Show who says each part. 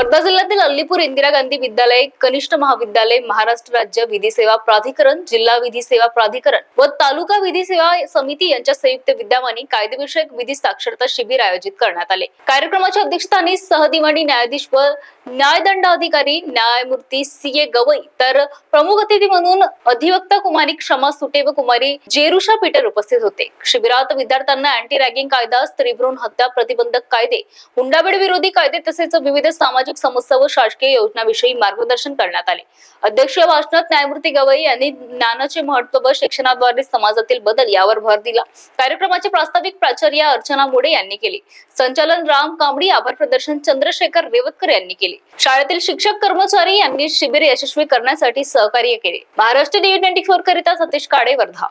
Speaker 1: वर्धा जिल्ह्यातील अल्लीपूर इंदिरा गांधी विद्यालय कनिष्ठ महाविद्यालय महाराष्ट्र राज्य विधी सेवा प्राधिकरण जिल्हा विधी सेवा प्राधिकरण व तालुका विधी सेवा समिती यांच्या संयुक्त विद्यमाने कायदेविषयक विधी साक्षरता शिबिर आयोजित करण्यात आले. कार्यक्रमाच्या अध्यक्षस्थानी सहदिवाणी न्यायाधीश व न्यायदंड अधिकारी न्यायमूर्ती सी ए गवई तर प्रमुख अतिथी म्हणून अधिवक्ता कुमारी क्षमा सुटे व कुमारी जेरुषा पीटर उपस्थित होते. शिबिरात विद्यार्थ्यांना अँटी रॅगिंग कायदा स्त्री भ्रूण हत्या प्रतिबंधक कायदे हुंडाबेड विरोधी कायदे तसेच विविध सामाजिक सामाजिक समस्या व शासकीय योजनाविषयी मार्गदर्शन करण्यात आले. अध्यक्षीय भाषणात न्यायमूर्ती गवई यांनी ज्ञानाचे महत्त्व व शिक्षणाद्वारे समाजातील बदल यावर भर दिला. कार्यक्रमाचे प्रास्ताविक प्राचार्य अर्चना मुडे यांनी केले. संचालन राम कांबडी आभार प्रदर्शन चंद्रशेखर रेवतकर यांनी केले. शाळेतील शिक्षक कर्मचारी यांनी शिबिर यशस्वी करण्यासाठी सहकार्य केले. महाराष्ट्र डी ट्वेंटी फोर करिता सतीश काडे वर्धा